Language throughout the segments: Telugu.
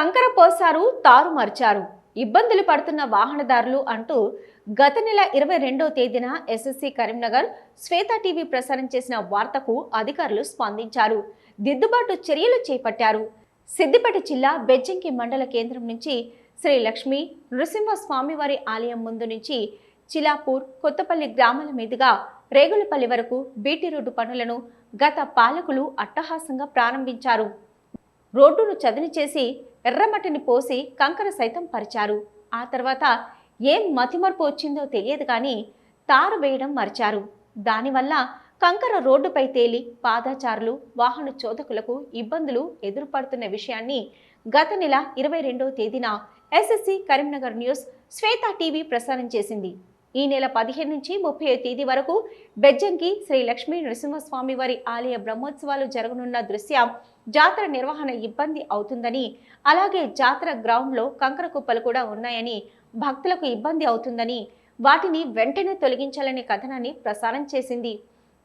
కంకర పోసారు తారుమార్చారు ఇబ్బందులు పడుతున్న వాహనదారులు అంటూ గత నెల ఇరవై రెండో తేదీన ఎస్ఎస్సి కరీంనగర్ శ్వేత టీవీ ప్రసారం చేసిన వార్తకు అధికారులు స్పందించారు. దిద్దుబాటు చర్యలు చేపట్టారు. సిద్దిపేట జిల్లా బెజ్జంకి మండల కేంద్రం నుంచి శ్రీ లక్ష్మి నృసింహ స్వామివారి ఆలయం ముందు నుంచి చిలాపూర్ కొత్తపల్లి గ్రామాల మీదుగా రేగులపల్లి వరకు బీటీ రోడ్డు పనులను గత పాలకులు అట్టహాసంగా ప్రారంభించారు. రోడ్డును చదును చేసి ఎర్రమట్టిని పోసి కంకర సైతం పరిచారు. ఆ తర్వాత ఏం మతిమరుపు వచ్చిందో తెలియదు కానీ తారు వేయడం మరిచారు. దానివల్ల కంకర రోడ్డుపై తేలి పాదాచారులు వాహన చోదకులకు ఇబ్బందులు ఎదురుపడుతున్న విషయాన్ని గత నెల ఇరవై రెండవ తేదీన SSC Karimnagar news Shweta TV ప్రసారం చేసింది. ఈ నెల పదిహేను నుంచి ముప్పై తేదీ వరకు బెజ్జంకి శ్రీ లక్ష్మీ నరసింహస్వామి వారి ఆలయ బ్రహ్మోత్సవాలు జరగనున్న దృశ్యం జాతర నిర్వహణ ఇబ్బంది అవుతుందని అలాగే జాతర గ్రౌండ్లో కంకర కుప్పలు కూడా ఉన్నాయని భక్తులకు ఇబ్బంది అవుతుందని వాటిని వెంటనే తొలగించాలనే కథనాన్ని ప్రసారం చేసింది.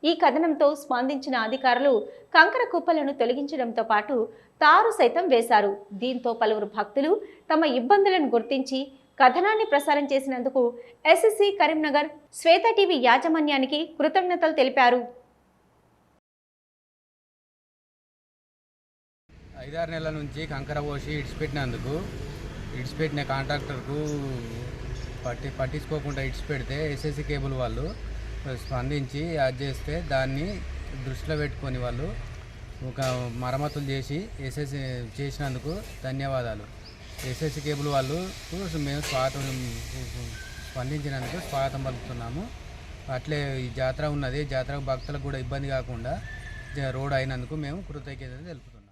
ఈ కథనంతో స్పందించిన అధికారులు కంకర కుప్పలను తొలగించడంతో పాటు తారు సైతం వేశారు. దీంతో పలువురు భక్తులు తమ ఇబ్బందులను గుర్తించి కథనాన్ని ప్రసారం చేసినందుకు ఎస్ఎస్సి కరీంనగర్ శ్వేత టీవీ యాజమాన్యానికి కృతజ్ఞతలు తెలిపారు. ఐదారు నెలల నుంచి కంకర పోసి ఇడిచిపెట్టినందుకు ఇడిచిపెట్టిన కాంట్రాక్టర్కు పట్టి పట్టించుకోకుండా ఇడిచిపెడితే ఎస్ఎస్సి కేబుల్ వాళ్ళు స్పందించి అది చేస్తే దాన్ని దృష్టిలో పెట్టుకొని వాళ్ళు ఒక మరమ్మతులు చేసి ఎస్ఎస్సి చేసినందుకు ధన్యవాదాలు. ఎస్ఎస్సి కేబుల్ వాళ్ళు మేము స్వాగతం స్పందించినందుకు స్వాగతం పలుకుతున్నాము. అట్లే ఈ జాతర ఉన్నది. జాతర భక్తులకు కూడా ఇబ్బంది కాకుండా రోడ్ అయినందుకు మేము కృతజ్ఞత తెలుపుతున్నాము.